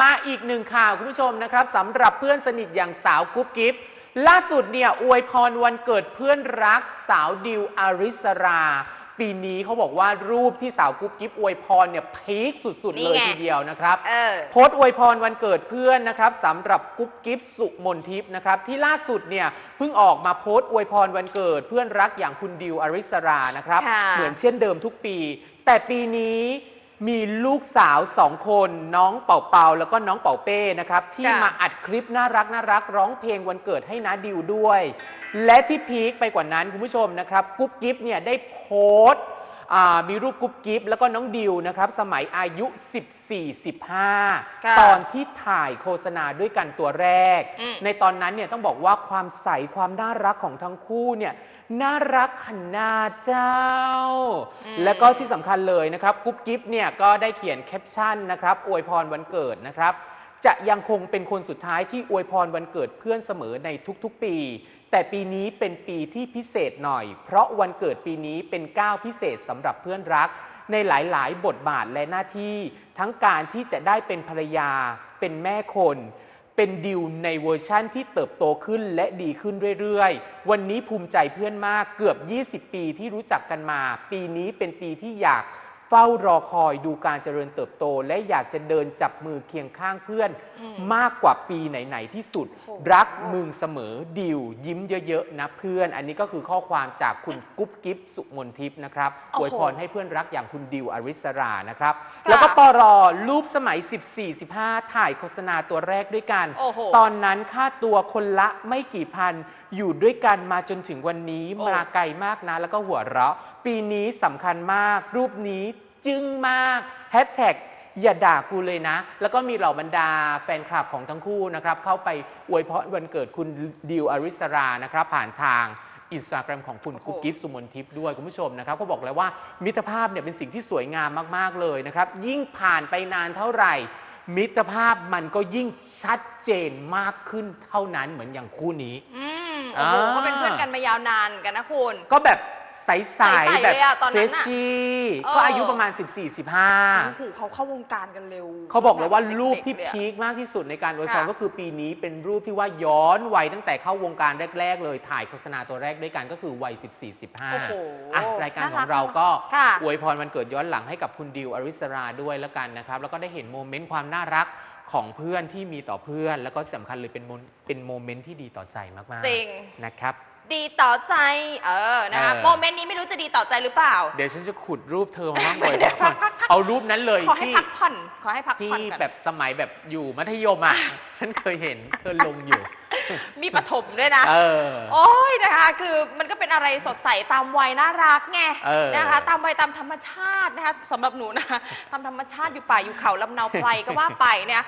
มาอีกหนึ่งข่าวคุณผู้ชมนะครับสำหรับเพื่อนสนิทอย่างสาวกุ๊บกิ๊บล่าสุดเนี่ยอวยพรวันเกิดเพื่อนรักสาวดิวอาริสรา ปีนี้เขาบอกว่ารูปที่สาวกุ๊บกิ๊บอวยพรเนี่ยพีคสุดๆ นี่เลยไง ทีเดียวนะครับ เออ โพสต์อวยพรวันเกิดเพื่อนนะครับสำหรับกุ๊บกิ๊บสุมนทิพย์นะครับที่ล่าสุดเนี่ยเพิ่งออกมาโพสต์อวยพรวันเกิด เพื่อนรักอย่างคุณดิวอาริสรานะครับ ค่ะ เหมือนเช่นเดิมทุกปี แต่ปีนี้ มีลูกสาวสองคนน้องเป่าเปาแล้วก็น้องเป่าเป้นะครับ ที่ค่ะ มาอัดคลิปน่ารักน่ารักร้องเพลงวันเกิดให้น้าดิวด้วย และที่พีคไปกว่านั้นคุณผู้ชมนะครับกุ๊บกิ๊บเนี่ยได้โพสต์อ่า มีรูปกุ๊บกิ๊บแล้วก็น้องดิวนะครับสมัยอายุ 14-15ค่ะตอนที่ถ่ายโฆษณาด้วยกันตัวแรกอืมในตอนนั้นเนี่ยต้องบอกว่าความใสความน่ารักของทั้งคู่เนี่ยน่ารักขนาดเจ้า และก็ที่สำคัญเลยนะครับกุ๊บกิ๊บเนี่ยก็ได้เขียนแคปชั่นนะครับอวยพรวันเกิดนะครับ จะยังคงเป็นคนสุดท้ายที่อวยพรวันเกิดเพื่อนเสมอในทุกๆปี แต่ปีนี้เป็นปีที่พิเศษหน่อย เพราะวันเกิดปีนี้เป็นก้าวพิเศษสำหรับเพื่อนรัก ในหลายๆ บทบาทและหน้าที่ ทั้งการที่จะได้เป็นภรรยา เป็นแม่คน เป็นดิวในเวอร์ชั่นที่เติบโตขึ้นและดีขึ้นเรื่อยๆ วันนี้ภูมิใจเพื่อนมากเกือบ 20 ปีที่รู้จักกันมา ปีนี้เป็นปีที่อยาก เฝ้ารอคอยดูการเจริญเติบโต และอยากจะเดินจับมือเคียงข้างเพื่อนอืมมากกว่าปีไหน ๆ ที่สุดโอ้โหรักมึงเสมอดิวยิ้มเยอะ ๆ นะเพื่อน อันนี้ก็คือข้อความจากคุณกุ๊บกิ๊บสุมนทิพย์นะครับอวยพรให้เพื่อนรักอย่างคุณดิวอริสรานะครับค่ะแล้วก็ปรอรูปสมัย 14-15 ถ่ายโฆษณาตัวแรกด้วยกันโอ้โหตอนนั้นค่าตัวคนละไม่กี่พันอยู่ด้วยกันมาจนถึงวันนี้โอ้มาไกลมากนะ แล้วก็หัวเราะ ปีนี้สำคัญมากรูปนี้ จึ้งมากแฮชแท็กอย่าด่ากูเลยนะ แล้วก็มีเหล่าบรรดาแฟนคลับของทั้งคู่นะครับ เข้าไปอวยพรวันเกิดคุณดิวอาริสรานะครับ ผ่านทางอินสตาแกรมของคุณโอ้โหกุ๊กกิ๊บสุมนทิพย์ด้วย คุณผู้ชมนะครับเขาบอกเลยว่ามิตรภาพเนี่ยเป็นสิ่งที่สวยงามมากๆเลยนะครับ ยิ่งผ่านไปนานเท่าไหร่ มิตรภาพมันก็ยิ่งชัดเจนมากขึ้นเท่านั้นเหมือนอย่างคู่นี้ อืมโอ้โหอ่าเขาเป็นเพื่อนกันมายาวนานกันนะคุณ ก็แบบ ใสใสๆๆแบบเลยอะตอนเฟนั้ชนอะชี่เออ ก็อายุประมาณ14โอ้15โหเขาเข้าวงการกันเร็วเขาบอกเลยว่าแบบรูปที่เด็กๆเลยอะ พีคมากที่สุดในการอวยพรค่ะ ก็คือปีนี้เป็นรูปที่ว่าย้อนวัยตั้งแต่เข้าวงการแรก ๆ เลยถ่ายโฆษณาตัวแรกด้วยกันก็คือวัย 14โอ้โห15อะรายการขน่ารัอกงเราก็ค่ะอวยพรวันเกิดย้อนหลังให้กับคุณดิวอริสราด้วยแล้วกันนะครับ แล้วก็ได้เห็นโมเมนต์ความน่ารักของเพื่อนที่มีต่อเพื่อน แล้วก็สำคัญเลยเป็นโมเป็นโมเมนต์ที่ดีต่อใจมากๆจริง นะครับ ดีต่อใจ เออ นะคะเออ โมเมนต์นี้ไม่รู้จะดีต่อใจหรือเปล่า เดี๋ยวฉันจะขุดรูปเธอมาบ้างบ่อยๆก่อนเอารูปนั้นเลยขอให้ที่พักผ่อน ขอให้พักที่ผ่อนกันแบบสมัยแบบอยู่มัธยมอะ ฉันเคยเห็นเธอลงอยู่ มีปฐมด้วยนะ เออ โอ้ยนะคะ คือมันก็เป็นอะไรสดใสตามวัยน่ารักไงเออนะคะ ตามวัยตามธรรมชาตินะคะสำหรับหนูนะตามธรรมชาติอยู่ป่าอยู่เขาลำเนาไพรก็ว่าไปเนี่ย